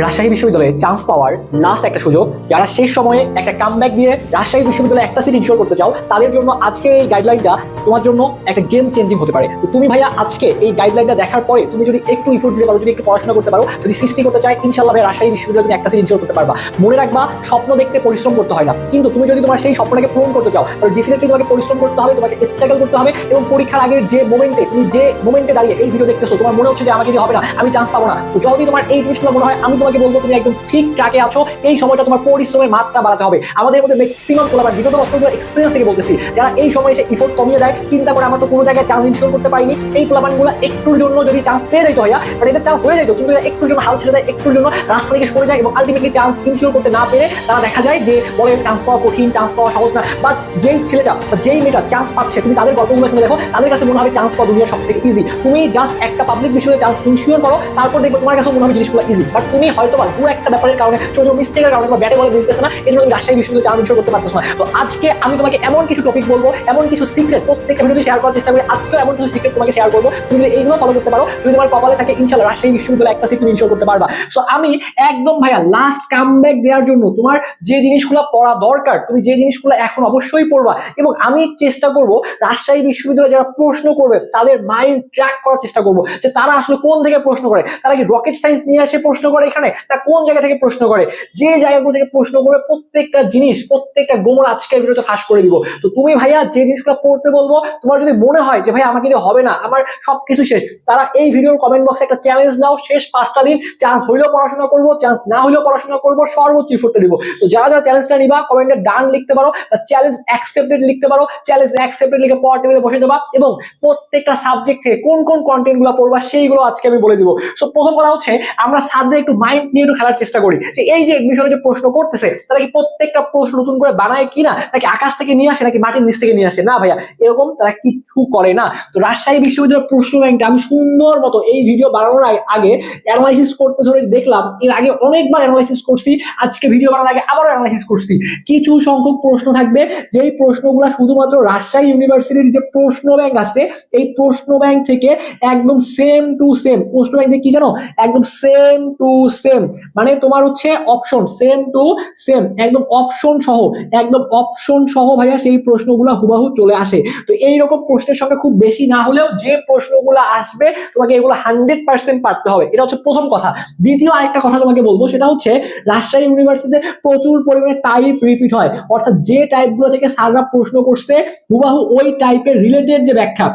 রাজশাহী বিশ্ববিদ্যালয়ে চান্স পাওয়ার লাস্ট একটা সুযোগ। যারা শেষ সময়ে একটা কামব্যাক দিয়ে রাজশাহী বিশ্ববিদ্যালয়ে একটা সিট ইনশোর করতে চাও, তাদের জন্য আজকের এই গাইডলাইনটা তোমার জন্য একটা গেম চেঞ্জিং হতে পারে। তো তুমি ভাইয়া আজকে এই গাইডলাইনটা দেখার পরে তুমি যদি একটু ইফোর্ট দিতে পারো, যদি একটু পড়াশোনা করতে পারো, যদি সৃষ্টি করতে চাই ইনশাল্লাহ ভাই রাজশাহী বিশ্ববিদ্যালয়ে তুমি একটা সিট ইনশোর করতে পারবা। মনে রাখবা, স্বপ্ন দেখতে পরিশ্রম করতে হয় না। কিন্তু তুমি যদি তোমার সেই স্বপ্নটাকে পূরণ করতে চাও, তাহলে ডেফিনেটলি তোমাকে পরিশ্রম করতে হবে, তোমাকে স্ট্রাগল করতে হবে এবং পরীক্ষার আগের যে মোমেন্টে তুমি যে মোমেন্টে দাঁড়িয়ে এই ভিডিও দেখতেছো, তোমার মনে হচ্ছে যে আমাকে দিয়ে হবে না, আমি চান্স পাবো না। তো যদি তোমার এই জিনিসগুলো মনে হয়, আমি তোমাকে বলব, তুমি একদম ঠিক ট্র্যাকে আছো। এই সময়টা তোমার পরিশ্রমের মাত্রা বাড়াতে হবে। আমাদের মধ্যে ম্যাক্সিমাম তোলাবার বিগত বছরগুলো এক্সপিরিয়েন্স থেকে বলতেছি। যারা এই সময় এসে ইফোর্ট কমিয়ে দেয়, চিন্তা করে আমরা তো কোনো জায়গায় চান্স ইনশোর করতে পারিনি। এই পোলাপানগুলো একটুর জন্য যদি চান্স পেয়ে যেত হয় বাট এদের চান্স হয়ে যেত কিন্তু একটুর জন্য হাল ছেড়ে দেয়, একটুর জন্য রাস্তা থেকে সরে যায় এবং আলটিমেটলি চান্স ইনশিওর করতে না পেরে তারা দেখা যায় যে বলে চান্স পাওয়া কঠিন চান্স পাওয়া সহজ না। বাট যেই ছেলেটা বা যেই মেয়েটা চান্স পাচ্ছে, তুমি তাদের গল্পগুলো শুনে দেখো, তাদের কাছে মনে হবে চান্স পাওয়া দুনিয়ার সব থেকে ইজি তুমি জাস্ট একটা পাবলিক বিষয়ে চান্স ইনশিওর করো, তারপর দেখবে তোমার কাছে মনে হবে জিনিসগুলো ইজি বাট তুমি হয়তো বা দু একটা ব্যাপারের কারণে ছোট ছোট মিস্টেকের কারণে তোমার ব্যাটে বলে মিলতেছে না, এই জন্য রাজশাহী বিশ্ববিদ্যালয়ে চান্স ইনশিওর করতে পারতেছো না। তো আজকে আমি তোমাকে এমন কিছু টপিক বলব, এমন কিছু সিক্রেট প্রত্যেকটা ভিডিওতে শেয়ার করার চেষ্টা করি আজকে এমন কিছু সিক্রেট তোমাকে শেয়ার করব, তুমি যদি এইগুলো ফলো করতে পারো, যদি তোমার কপালে থাকে ইনশাল্লাহ রাজশাহী বিশ্ববিদ্যালয়ে একটা সিট তুমি ইনশিওর করতে পারবা। সো আমি একদম ভাইয়া লাস্ট কাম ব্যাক দেওয়ার জন্য তোমার যে জিনিসগুলো পড়া দরকার, তুমি যে জিনিসগুলো এখন অবশ্যই পড়বা এবং আমি চেষ্টা করব রাজশাহী বিশ্ববিদ্যালয়ে যারা প্রশ্ন করবে, তাদের মাইন্ড ট্র্যাক করার চেষ্টা করব যে তারা আসলে কোন থেকে প্রশ্ন করে। তারা কি রকেট সায়েন্স নিয়ে আসে প্রশ্ন করে এখানে? না কোন জায়গা থেকে প্রশ্ন করে? যে জায়গাগুলো থেকে প্রশ্ন করে প্রত্যেকটা জিনিস, প্রত্যেকটা গোমর আজকের ভিডিওতে ফাঁস করে দিব। তো তুমি ভাইয়া যে জিনিসগুলো পড়তে বলব, তোমার যদি মনে হয় যে ভাই আমাকে দিয়ে হবে না, আমার সবকিছু শেষ, তারা এই ভিডিওর কমেন্ট বক্সে একটা চ্যালেঞ্জ দাও শেষ পাঁচটা দিন চান্স হইলেও পড়াশোনা করব চান্স না হইলেও পড়াশোনা করব, সর্বোচ্চ ইফোর্টটা দিব। তো যারা যারা চ্যালেঞ্জটা নিবা কমেন্টে ডান লিখতে পারো চ্যালেঞ্জ অ্যাকসেপ্টেড লিখতে পারো চ্যালেঞ্জ অ্যাকসেপ্টেড লিখে পড়া টেবিলে বসে দেবা এবং প্রত্যেকটা সাবজেক্ট থেকে কোন কোন কন্টেন্টগুলো পড়বা, সেইগুলো আজকে আমি বলে দিব। সো প্রথম কথা হচ্ছে, আমরা স্যারদের একটু মাইন্ড নিয়ে একটু খেলার চেষ্টা করি। যে এই যে এডমিশনে যে প্রশ্ন করতেছে, তারা কি প্রত্যেকটা প্রশ্ন নতুন করে বানায় কিনা, নাকি আকাশ থেকে নিয়ে আসে, নাকি মাটির নিচ থেকে নিয়ে আসে? না ভাইয়া, এরকম তারা কিচ্ছু করে না। তো রাজশাহী বিশ্ববিদ্যালয়ের প্রশ্ন ব্যাংকটা আমি সুন্দর মতো এই ভিডিও বানানোর আগে- আগে অ্যানালাইসিস করতে ধরে দেখলাম। এর আগে অনেকবার অ্যানালাইসিস করছি, আজকে ভিডিও বানানোর আগে আবারও অ্যানালাইসিস করছি। কিছু সংখ্যক প্রশ্ন থাকবে, যেই প্রশ্নগুলো শুধুমাত্র রাজশাহী ইউনিভার্সিটির যে প্রশ্ন ব্যাংক আছে, এই প্রশ্ন ব্যাংক থেকে একদম সেম টু সেম প্রশ্ন ব্যাংক থেকে কি জানো? একদম সেম টু সেম মানে তোমার হচ্ছে অপশন সেম টু সেম একদম অপশন সহ, একদম অপশন সহ ভাইয়া সেই প্রশ্নগুলো হুবাহু চলে আসে। তো এইরকম প্রশ্নের সংখ্যা খুব বেশি না হলেও যে প্রশ্নগুলো আসবে, তোমাকে এগুলো হান্ড্রেড পার্সেন্ট পারতে হবে। এটা হচ্ছে প্রথম কথা। দ্বিতীয় আরেকটা কথা তোমাকে বলব, সেটা হচ্ছে রাজশাহী ইউনিভার্সিটিতে প্রচুর পরিমাণে টাইপ রিপিট হয়। অর্থাৎ যে টাইপগুলো থেকে স্যাররা প্রশ্ন করছে, হুবাহু ওই টাইপের রিলেটেড যে ব্যাখ্যা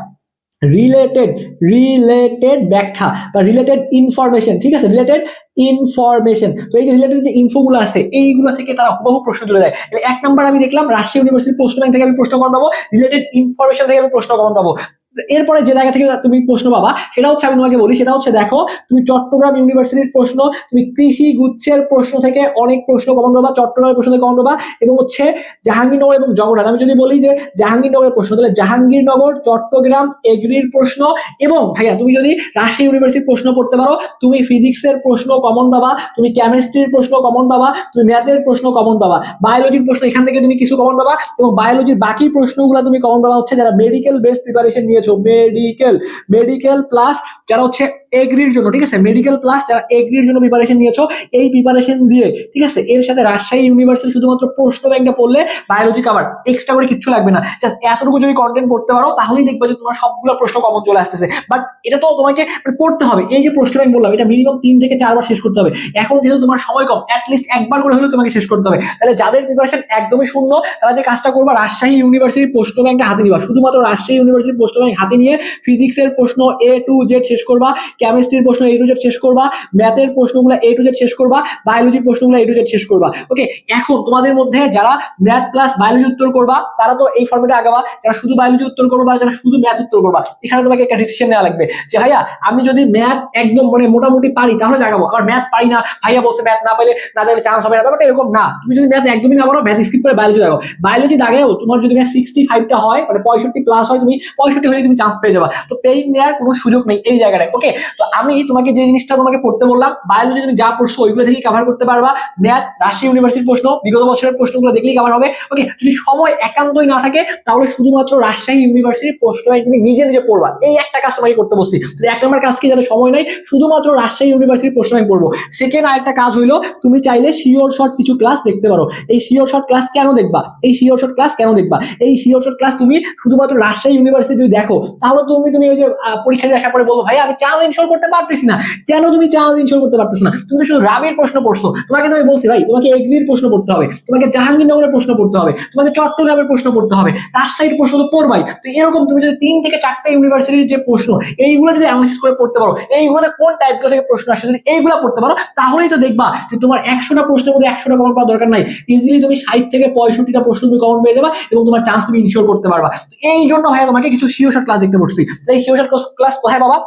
রিলেটেড রিলেটেড ব্যাখ্যা বা রিলেটেড ইনফরমেশন ঠিক আছে? রিলেটেড ইনফরমেশন তো এই যে রিলেটেড যে ইনফোগুলো আছে, এইগুলো থেকে তারা হুবহু প্রশ্ন তুলে দেয়। এক নম্বর আমি দেখলাম, রাজশাহী ইউনিভার্সিটির প্রশ্ন ব্যাংক থেকে আমি প্রশ্ন কমন পাবো রিলেটেড ইনফরমেশন থেকে আমি প্রশ্ন কমন পাবো এরপরে যে জায়গা থেকে তুমি প্রশ্ন পাবা, সেটা হচ্ছে আমি তোমাকে বলি, সেটা হচ্ছে দেখো, তুমি চট্টগ্রাম ইউনিভার্সিটির প্রশ্ন, তুমি কৃষি গুচ্ছের প্রশ্ন থেকে অনেক প্রশ্ন কমন পাবা, চট্টগ্রামের প্রশ্ন থেকে কমন পাবা, এবং হচ্ছে জাহাঙ্গীরনগর এবং জগন্নাথ। আমি যদি বলি যে জাহাঙ্গীরনগরের প্রশ্ন, তাহলে জাহাঙ্গীরনগর, চট্টগ্রাম, এগ্রির প্রশ্ন, এবং ভাইয়া তুমি যদি রাজশাহী ইউনিভার্সিটির প্রশ্ন পড়তে পারো, তুমি ফিজিক্সের প্রশ্ন কমন পাবা, তুমি কেমিস্ট্রির প্রশ্ন কমন পাবা, তুমি ম্যাথের প্রশ্ন কমন পাবা বায়োলজির প্রশ্ন এখান থেকে তুমি কিছু কমন পাবা, এবং বায়োলজির বাকি প্রশ্নগুলো তুমি কমন পাবা হচ্ছে যারা মেডিকেল বেস প্রিপারেশন নিয়েছো মেডিকেল মেডিকেল প্লাস যারা হচ্ছে এগ্রির জন্য, ঠিক আছে? মেডিকেল প্লাস যারা এগ্রির জন্য প্রিপারেশন নিয়েছো, এই প্রিপারেশন দিয়ে, ঠিক আছে? এর সাথে রাজশাহী ইউনিভার্সিটি শুধুমাত্র প্রশ্ন ব্যাংকটা পড়লে বায়োলজি কাভার এক্সট্রা করে কিচ্ছু লাগবে না। জাস্ট এতটুকু যদি কন্টেন্ট পড়তে পারো, তাহলেই দেখবে যে তোমার সবগুলো প্রশ্ন কমন চলে আসতেছে। বাট এটা তো তোমাকে মানে পড়তে হবে। এই যে প্রশ্ন ব্যাংক বললাম, এটা মিনিমাম তিন থেকে চারবার শেষ করতে হবে। এখন যেহেতু তোমার সময় কম অ্যাটলিস্ট একবার করে হলেও তোমাকে শেষ করতে হবে। তাহলে যাদের প্রিপারেশন একদমই শূন্য, তারা যে কাজটা করবা, রাজশাহী ইউনিভার্সিটির প্রশ্ন ব্যাংকটা হাতে নিবা। শুধুমাত্র রাজশাহী ইউনিভার্সিটির প্রশ্ন ব্যাংক হাতে নিয়ে ফিজিক্সের প্রশ্ন এ টু জেড শেষ করবা কেমিস্ট্রির প্রশ্ন এ টু জেড শেষ করবা ম্যাথের প্রশ্নগুলো এ টু জেড শেষ করবা বায়োলজির প্রশ্নগুলো এ টু জেড শেষ করবা। ওকে এখন তোমাদের মধ্যে যারা ম্যাথ প্লাস বায়োলজি উত্তর করবা, তারা তো এই ফর্মেটে আগাবা, যারা শুধু বায়োলজি উত্তর করবা বা যারা শুধু ম্যাথ উত্তর করবা, এখানে তোমাকে একটা ডিসিশন নেওয়া লাগবে যে, ভাইয়া, আমি যদি ম্যাথ একদম মানে মোটামুটি পারি, তাহলে লাগাবো আবার ম্যাথ পারি না, ভাইয়া বলছে ম্যাথ না পাইলে না দিলে চান্স হবে না। ব্যাপারটা এরকম না। তুমি যদি ম্যাথ একদমই না পারো ম্যাথ স্কিপ করে বায়োলজি লাগাও। বায়োলজি দাগেও তোমার যদি সিক্সটি ফাইভটা হয় মানে পঁয়ষট্টি প্লাস হয়, তুমি পঁয়ষট্টি হলে তুমি চান্স পেয়ে যাবা। তো পেইন নেওয়ার কোনো সুযোগ নেই এই জায়গাটায় ওকে তো আমি তোমাকে যে জিনিসটা তোমাকে পড়তে বললাম বায়োলজি তুমি যা পড়ছো ওইগুলো থেকেই কভার করতে পারবা। ম্যাথ রাজশাহী ইউনিভার্সিটির প্রশ্ন, বিগত বছরের প্রশ্নগুলো দেখলেই কভার হবে ওকে যদি সময় একান্তই না থাকে, তাহলে শুধুমাত্র রাজশাহী ইউনিভার্সিটির প্রশ্ন তুমি নিজে নিজে পড়বা। এই একটা কাজ তোমাকে করতে বসছি তো এক নম্বর কাজ কি যাতে সময় নাই শুধুমাত্র রাজশাহী ইউনিভার্সিটির প্রশ্ন আমি পড়ব। সেকেন্ড আরেকটা কাজ হইল, তুমি চাইলে শিওর শর্ট কিছু ক্লাস দেখতে পারো। এই শিওর শর্ট ক্লাস কেন দেখবা? এই শিওর শর্ট ক্লাস কেন দেখবা? এই শিওর শর্ট ক্লাস তুমি শুধুমাত্র রাজশাহী ইউনিভার্সিটি যদি দেখো তাহলে তুমি তুমি ওই যে পরীক্ষা আসার পরে বলব ভাই আমি চ্যানেল ইনশোর করতে পারতেছি না। কেন তুমি চ্যানেল ইনশোর করতে পারতেছো না? তুমি শুধু রাবির প্রশ্ন পড়ছো তোমাকে তো আমি বলছি, ভাই, তোমাকে এগ্রির প্রশ্ন পড়তে হবে, তোমাকে জাহাঙ্গীরনগরের প্রশ্ন পড়তে হবে, তোমাকে চট্টগ্রামের প্রশ্ন পড়তে হবে, রাজশাহীর প্রশ্ন তো পড়বাই। তো এরকম তুমি যদি তিন থেকে চারটা ইউনিভার্সিটির যে প্রশ্ন, এইগুলো যদি অ্যানালিসিস করে পড়তে পারো, এইগুলোতে কোন টাইপগুলো থেকে প্রশ্ন আসে যদি এইগুলো পড়তে পারো, তাহলেই তো দেখবা যে তোমার একশোটা প্রশ্নের মধ্যে একশোটা কমন পাওয়ার দরকার নাই। ইজিলি তুমি ষাট থেকে পঁয়ষট্টিটা প্রশ্ন তুমি কমন পেয়ে যাবা এবং তোমার চান্স তুমি ইনশিওর করতে পারবা। এই জন্য ভাইয়া তোমাকে কিছু শিওর ক্লাস দেখতে তো এই শিওর ক্লাস কোথায় বাবা?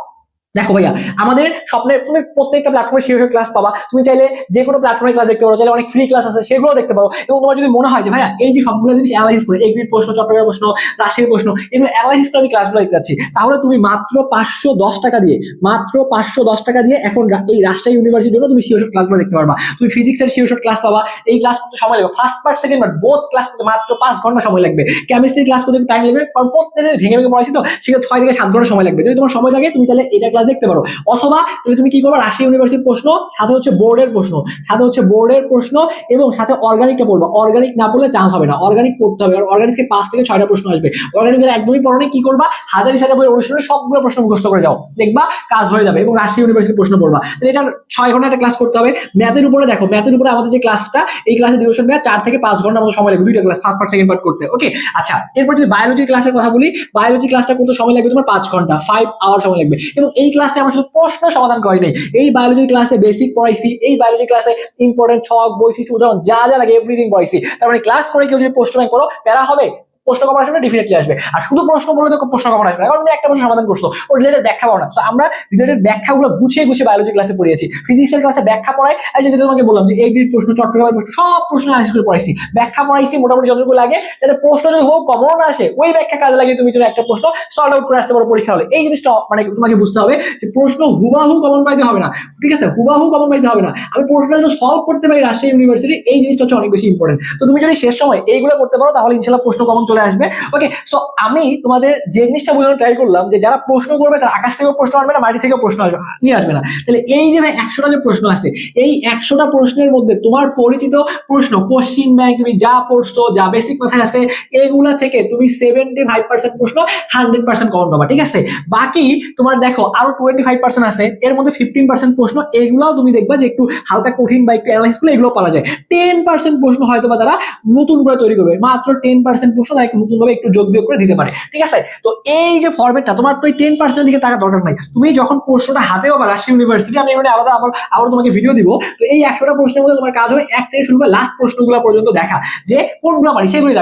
দেখো ভাইয়া, আমাদের স্বপ্নের তুমি প্রত্যেকটা প্ল্যাটফর্মে শিওর ক্লাস পাবা। তুমি চাইলে যে কোনো প্ল্যাটফর্মে ক্লাস দেখতে পারো, চাইলে অনেক ফ্রি ক্লাস আছে সেগুলো দেখতে পারো। এবং তোমার যদি মনে হয় যে, ভাইয়া, এই যে সবগুলো জিনিস অ্যানালাইসিস করে এগ্রির প্রশ্ন, চট্টগ্রামের প্রশ্ন, রাজশাহীর প্রশ্ন, এগুলো অ্যানালাইসিস করে আমি ক্লাসগুলো দেখতে যাচ্ছি। তাহলে তুমি মাত্র পাঁচশো দশ টাকা দিয়ে, মাত্র পাঁচশো দশ টাকা দিয়ে এখন এই রাজশাহী ইউনিভার্সিটির জন্য তুমি শিওর ক্লাসগুলো দেখতে পারবা। তুমি ফিজিক্সের শিওর ক্লাস পাবা, এই ক্লাস করতে সময় লাগবে। First part second part both class করতে মাত্র পাঁচ ঘণ্টা সময় লাগবে। কেমিস্ট্রি ক্লাস করতে টাইম লাগবে, কারণ প্রত্যেকে ভেঙে ভেঙে পড়াইছি তো, সেখানে ছয় থেকে সাত ঘণ্টা সময় লাগবে। যদি তোমার সময় লাগে তুমি তাহলে এটা ক্লাস দেখতে পারো। অথবা তাহলে তুমি কি করবে? রাজশাহী ইউনিভার্সিটির প্রশ্ন, সাথে হচ্ছে বোর্ডের প্রশ্ন। সাথে হচ্ছে বোর্ডের প্রশ্ন এবং সাথে অর্গানিকটা পড়বা। অর্গানিক না পড়লে চান্স হবে না। অর্গানিক পড়তে হবে। কারণ অর্গানিক থেকে পাঁচ থেকে ছয়টা প্রশ্ন আসবে। অর্গানিক একদমই পড়ো কি করবা? হাজার হাজার বই অনুষ্ঠিত সবগুলো প্রশ্ন মুখস্থ করে যাও। দেখবা কাজ হয়ে যাবে এবং রাজশাহী ইউনিভার্সিটির প্রশ্ন পড়বা। তাহলে এটা ছয় ঘণ্টা একটা ক্লাস করতে হবে। ম্যাথের উপরে দেখো ম্যাথের উপরে আমাদের যে ক্লাসটা এই ক্লাসের ডিউরেশন দেওয়া চার থেকে পাঁচ ঘণ্টা মতো সময় লাগবে। দুইটা class first part second part করতে। ওকে আচ্ছা এরপর যদি বায়োলজি ক্লাসের কথা বলি বায়োলজি ক্লাসটা করতে সময় লাগবে তোমার পাঁচ ঘণ্টা ফাইভ আওয়ার সময় লাগবে। এবং এই ক্লাসে আমার শুধু প্রশ্ন সমাধান করি নাই। এই বায়োলজির ক্লাসে বেসিক পড়াইছি, এই বায়োলজি ক্লাসে ইম্পর্টেন্ট ছক, বৈশিষ্ট্য, উদাহরণ, যা যা লাগে এভরিথিং পড়াইছি। তার মানে ক্লাস করে কেউ যদি প্রশ্ন করো, প্যারা হবে। প্রশ্ন কমন আসবে ডেফিনেটলি আসবে। আর শুধু প্রশ্ন বললে তো প্রশ্ন কমন আসবে না কারণ একটা প্রশ্ন সমাধান করছ। ও রিলেটেড ব্যাখ্যা পাও না। So, আমরা রিলেটেড ব্যাখ্যাগুলো গুছিয়ে গুছিয়ে বায়োলজি ক্লাসে পড়িয়েছি। ফিজিক্সের ক্লাসে ব্যাখ্যা পড়াই এই যে তোমাকে বললাম যে এই প্রশ্ন চট্টগ্রামের প্রশ্ন সব প্রশ্ন অ্যানালিসিস করে পড়াইছি। ব্যাখ্যা পড়াইছি মোটামুটি যতটুকু লাগে যাতে প্রশ্ন যদি হোক কমন আসে ওই ব্যাখ্যা কাজে লাগিয়ে তুমি যদি একটা প্রশ্ন সলভ আউট করে আসতে পারো পরীক্ষা হলে। এই জিনিসটা মানে তোমাকে বুঝতে হবে যে প্রশ্ন হুবাহু কমন পাইতে হবে না। ঠিক আছে? হুবাহু কমন পাইতে হবে না। আমি প্রশ্নটা যদি সলভ করতে পারি রাজশাহী ইউনিভার্সিটি এই জিনিসটা হচ্ছে অনেক বেশি ইম্পর্টেন্ট তো তুমি যদি শেষ সময় এইগুলো করতে পারো তাহলে ইনশাল্লাহ প্রশ্ন কমন চলে আসবে। ওকে সো আমি তোমাদের যে জিনিসটা বোঝানোর ট্রাই করলাম, যে যারা প্রশ্ন করবে, তারা আকাশ থেকেও প্রশ্ন আসবে না, মাটি থেকেও প্রশ্ন আসবে নিয়ে আসবে না। তাহলে এই যে একশোটা যে প্রশ্ন আছে, এই একশোটা প্রশ্নের মধ্যে তোমার পরিচিত প্রশ্ন কোশ্চিন ব্যাংক তুমি যা পড়ছো, যা বেসিক মাথায় আছে, এগুলা থেকে তুমি সেভেন্টি ফাইভ পার্সেন্ট প্রশ্ন হান্ড্রেড পার্সেন্ট কমন পাবা, ঠিক আছে? বাকি তোমার দেখো, আরও টোয়েন্টি ফাইভ পার্সেন্ট আছে, এর মধ্যে ফিফটিন পার্সেন্ট প্রশ্ন, এগুলাও তুমি দেখবা যে একটু হালকা কঠিন বা একটু অ্যানালাইসিস করলে এগুলো পাওয়া যায়। টেন পার্সেন্ট প্রশ্ন হয়তো বা তারা নতুন করে তৈরি করবে, মাত্র টেন পার্সেন্ট প্রশ্ন একটু একটু যোগ বিয়োগ করে দিতে পারে। ঠিক আছে? তো এই যে ফরম্যাটটা তোমার তো টেন পার্সেন্ট দিকে টাকা দরকার নাই। তুমি যখন প্রশ্নটা হাতে পাবা রাজশাহী ইউনিভার্সিটি আমি আলাদা আবার আবার তোমাকে ভিডিও দিব। তো এই একশোটা প্রশ্নের মধ্যে তোমার কাজ হবে এক থেকে শুরু করে লাস্ট প্রশ্নগুলো পর্যন্ত দেখা, যে কোনগুলো সেগুলি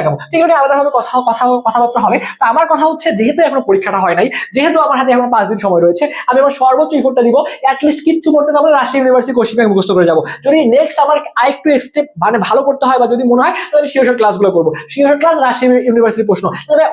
আলাদাভাবে কথা কথা, কথাবার্তা হবে। তো আমার কথা হচ্ছে, যেহেতু এখনও পরীক্ষাটা হয় নাই, যেহেতু আমার হাতে এখনও পাঁচ দিন সময় রয়েছে, আমি আমার সর্বোচ্চ ইফোর্টটা দিব অ্যাটলিস্ট কিচ্ছু করতে না রাজশাহী ইউনিভার্সিটি কোশ্চিন মুখস্থ করে যাব। যদি নেক্সট আমার আরেকটু মানে ভালো করতে হয় বা যদি মনে হয়, তাহলে আমি ক্লাসগুলো করব। শিওর ক্লাস রাজশাহী ইউনিভার্সিটির প্রশ্ন।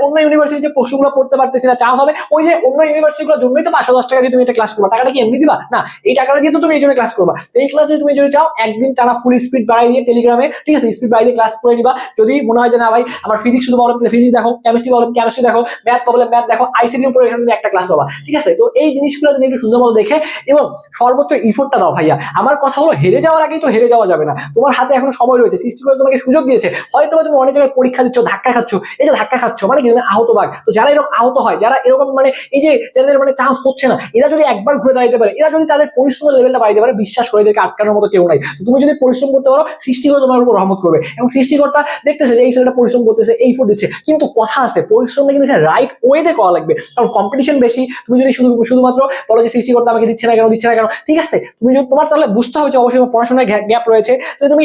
অন্য ইউনিভার্সিটির যে প্রশ্নগুলো পড়তে পারতেছি না চান্স হবে। ওই যে অন্য ইউনিভার্সিটিগুলোর জন্যই তো পাঁচশো দশ টাকা দিয়ে তুমি এটা ক্লাস করবা। টাকাটা কি এমনি দিবা? না, এই টাকাটা দিয়ে তো তুমি এই জন্য ক্লাস করবা। এই ক্লাস যদি তুমি যদি চাও, একদিন টানা ফুল স্পিড বাড়াই দিয়ে টেলিগ্রামে ঠিক আছে স্পিড বাড়াই দিয়ে ক্লাস করে নিবা। যদি মনে হয় যে না ভাই, আমার ফিজিক্স শুধু প্রবলেম ফিজিক্স দেখো কেমিস্ট্রি প্রবলেম কেমিস্ট্রি দেখো ম্যাথ প্রবলেম ম্যাথ দেখো আইসিডির উপরে এখানে একটা ক্লাস পাবা। ঠিক আছে? তো এই জিনিসগুলো তুমি একটু সুন্দর মতো দেখে এবং সর্বোচ্চ ইফোর্টটা দাও ভাইয়া। আমার কথা হলো, হেরে যাওয়ার আগেই তো হেরে যাওয়া যাবে না। তোমার হাতে এখন সময় রয়েছে, সৃষ্টি করে তোমাকে সুযোগ দিয়েছে। হয়তো তুমি অনেক জায়গায় পরীক্ষা দিচ্ছ, ধাক্কা খাচ্ছ এই যে ধাক্কা খাচ্ছ মানে কি আহত বাঘ। তো যারা এরকম আহত হয়, যারা এরকম মানে এই যে যাদের মানে চান্স হচ্ছে না, এরা যদি একবার ঘুরে দাঁড়াতে পারে, এরা যদি তাদের পরিশ্রমের লেভেলটা বাড়াইতে পারে, বিশ্বাস করে এদেরকে আটকানোর মতো কেউ নাই। তো তুমি যদি পরিশ্রম করতে পারো সৃষ্টিকর্তা তোমার উপর রহমত করবে। এবং সৃষ্টিকর্তা দেখতেছে যে এই ছেলেটা পরিশ্রম করতেছে, এই ফুট দিচ্ছে। কিন্তু কথা আছে, পরিশ্রমটা কিন্তু রাইট ওয়েতে করা লাগবে। কারণ কম্পিটিশন বেশি, তুমি যদি শুধু, শুধুমাত্র বলো যে সৃষ্টিকর্তা আমাকে দিচ্ছে না কেন, দিচ্ছে না কেন, ঠিক আছে? তুমি যদি, তোমার তাহলে বুঝতে হবে যে অবশ্যই পড়াশোনায় গ্যাপ রয়েছে। যে তুমি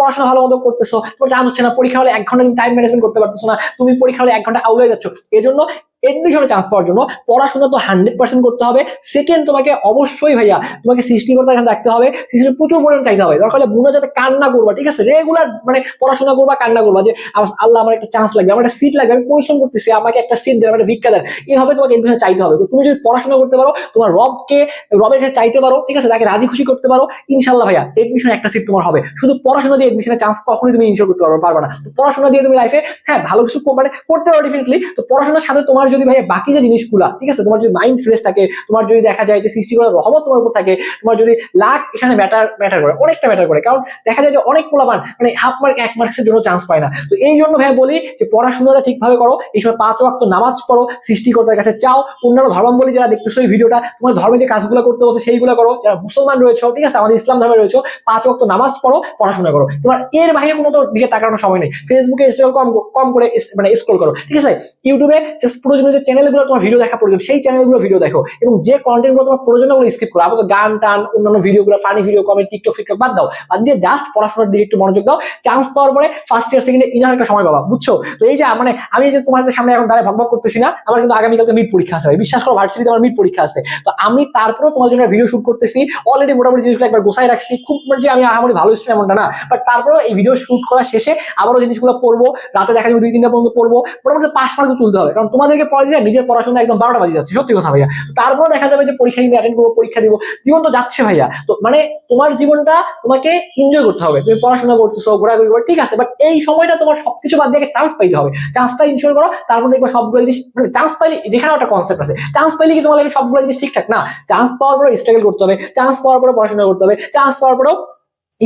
পড়াশোনা ভালো মতো করতেছো, তোমার চান্স হচ্ছে না, পরীক্ষা হলে এক ঘণ্টা টাইম ম্যানেজমেন্ট করতে পারতেছো না তুমি পরীক্ষা হলে এক ঘণ্টা আউলে যাচ্ছ। এজন্য জন্য এডমিশনে চান্স পাওয়ার জন্য। পড়াশোনা তো হান্ড্রেড পার্সেন্ট করতে হবে। সেকেন্ড তোমাকে অবশ্যই ভাইয়া, তোমাকে সৃষ্টিকর্তার কাছে রাখতে হবে। সৃষ্টি প্রচুর পরিমাণ চাইতে হবে। দরকার হলে মনে যাতে কান্না করবা, ঠিক আছে? রেগুলার মানে পড়াশোনা করবা, কান্না করবা যে আল্লাহ, আমার একটা চান্স লাগবে, আমার একটা সিট লাগবে, আমি পরিশ্রম করতেছি, আমাকে একটা সিট দেন একটা ভিক্ষা দেন। এভাবে তোমাকে এডমিশন চাইতে হবে। তো তুমি যদি পড়াশোনা করতে পারো, তোমার রবকে, রবের কাছে চাইতে পারো, ঠিক আছে? তাকে রাজি খুশি করতে পারো ইনশাল্লাহ ভাইয়া এডমিশন একটা সিট তোমার হবে। শুধু পড়াশোনা দিয়ে এডমিশনের চান্স কখনোই তুমি ইনশোর করতে পারবে পারবে না। তো পড়াশোনা দিয়ে তুমি লাইফে হ্যাঁ ভালো কিছু মানে করতে পারো ডেফিনেটলি তো পড়াশোনার সাথে তোমার যদি ভাইয়া বাকি যে জিনিসগুলা, ঠিক আছে? তোমার যদি মাইন্ড ফ্রেশ থাকে, তোমার যদি দেখা যায় যে সৃষ্টি করার রহমত তোমার উপর থাকে, তোমার যদি লাখ এখানে ম্যাটার ম্যাটার করে, অনেকটা ম্যাটার করে। কারণ দেখা যায় যে অনেক পোলাপান মানে হাফ মার্ক এক মার্কসের জন্য চান্স পায় না। তো এই জন্য ভাই বলি যে পড়াশোনাটা ঠিকভাবে করো, এই সময় পাঁচ ওয়াক্ত নামাজ পড়ো, সৃষ্টিকর্তার কাছে চাও, অন্যান্য ধর্মাবলী যারা দেখতেছো এই ভিডিওটা তোমার ধর্মে যে কাজগুলো করতে বলছে সেইগুলো করো। যারা মুসলমান রয়েছে, ঠিক আছে? আমাদের ইসলাম ধর্মে রয়েছে, পাঁচ ওয়াক্ত নামাজ পড়ো, পড়াশোনা করো। তোমার এর বাইরে কোনো দিকে তাকানোর সময় নেই। ফেসবুকে স্ক্রল কম কম করে মানে স্ক্রল করো, ঠিক আছে? ইউটিউবে জাস্ট প্রয়োজনীয় যে চ্যানেলগুলো তোমার ভিডিও দেখা প্রয়োজন, সেই চ্যানেলগুলো ভিডিও দেখো। এবং যে কন্টেন্টগুলো তোমার প্রয়োজন, ওগুলো স্কিপ করো। আপাতত গান টান, অন্যান্য ভিডিওগুলো ফানি ভিডিও কমেন্ট টিকটক ফিকটক বাদ দাও। বাদ দিয়ে জাস্ট পড়াশোনার দিকে একটু মনোযোগ দাও। চান্স পাওয়ার পরে ফার্স্ট ইয়ার সেকেন্ড ইনার একটা সময় পাবা, বুঝছ? তো এই যে মানে আমি যে তোমাদের সামনে এখন দাঁড়ায় ভগভগ করতেছি না, আমার কিন্তু আগামীকালকে মিড পরীক্ষা আছে। বিশ্বাস করো ভার্সিটিতে আমার মিড পরীক্ষা আছে। তো আমি তারপরেও তোমার জন্য ভিডিও শুট করতেছি। অলরেডি মোটামুটি জিনিসগুলো একবার গোছাই রাখছি। খুব মানে যে আমি আহামরি ভালো স্টুডেন্ট এমনটা না। বাট তারপরেও এই ভিডিও শুট করা শেষে আবারও জিনিসগুলো পড়ব। রাতে দেখা যাবে দুই তিনটা পর্যন্ত পড়ব। মোটামুটি পাঁচ মার্ক তুলতে হবে। কারণ তোমাদেরকে যায় নিজের পড়াশোনা একদম বারোটা বাজে যাচ্ছে, সত্যি কথা ভাইয়া। তো তারপরেও দেখা যাবে যে পরীক্ষা কিন্তু অ্যাটেন্ড করব, পরীক্ষা দিব, জীবন তো যাচ্ছে ভাইয়া। তো মানে তোমার জীবনটা তোমাকে এনজয় করতে হবে। তুমি পড়াশোনা করতেছো, ঘোরাঘুরি করো, ঠিক আছে বাট এই সময়টা তোমার সবকিছু বাদ দিয়ে চান্স পাইতে হবে। চান্সটা ইনশোর করো, তারপর দেখবে সবগুলো জিনিস মানে চান্স পাইলে যেখানে একটা কনসেপ্ট আছে চান্স পাইলে কি তোমার লাগে সবগুলো জিনিস ঠিকঠাক? না চান্স পাওয়ার পরে স্ট্রাগল করতে হবে চান্স পাওয়ার পরে পড়াশোনা করতে হবে চান্স পাওয়ার পরেও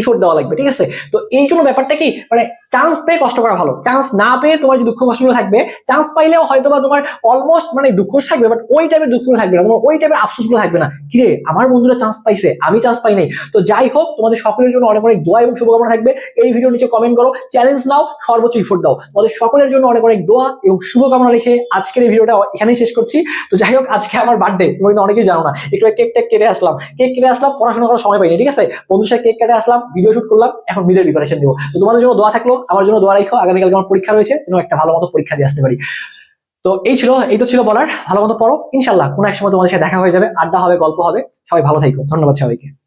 ইফোর্ট দেওয়া লাগবে, ঠিক আছে? তো এই জন্য ব্যাপারটা কি মানে চান্স পেয়ে কষ্ট করা ভালো। চান্স না পেয়ে তোমার যে দুঃখ কষ্টগুলো থাকবে চান্স পাইলেও হয়তো বা তোমার অলমোস্ট মানে দুঃখ থাকবে বাট ওই টাইপের দুঃখগুলো থাকবে না, তোমার ওই টাইপের আফসোসগুলো থাকবে না। কিরে আমার বন্ধুরা চান্স পাইছে, আমি চান্স পাই নাই। তো যাই হোক, তোমাদের সকলের জন্য অনেক অনেক দোয়া এবং শুভকামনা থাকবে। এই ভিডিও নিচে কমেন্ট করো চ্যালেঞ্জ নাও, সর্বোচ্চ ইফোর্ট দাও। তোমাদের সকলের জন্য অনেক অনেক দোয়া এবং শুভকামনা রেখে আজকের এই ভিডিওটা এখানেই শেষ করছি। তো যাই হোক, আজকে আমার বার্থডে তোমরা কিন্তু অনেকেই জানো না। একটু কেক টেক কেটে আসলাম। কেক কেটে আসলাম, পড়াশোনা করার সময় পাইনি, ঠিক আছে? বন্ধুর সাথে কেক কেটে আসলাম ভিডিও শুট করলাম, এখন মিডের প্রিপারেশন দিব তো তোমাদের জন্য দোয়া থাকল, আমার জন্য দোয়া রাখো, আগামীকালকে আমার পরীক্ষা রয়েছে, যেন একটা ভালো মতো পরীক্ষা দিয়ে আসতে পারি। তো এই ছিল, এই তো ছিল বলার, ভালো মতো পড়ো। ইনশাল্লাহ কোনো এক সময় তোমাদের সাথে দেখা হয়ে যাবে, আড্ডা হবে, গল্প হবে। সবাই ভালো থাকো ধন্যবাদ সবাইকে।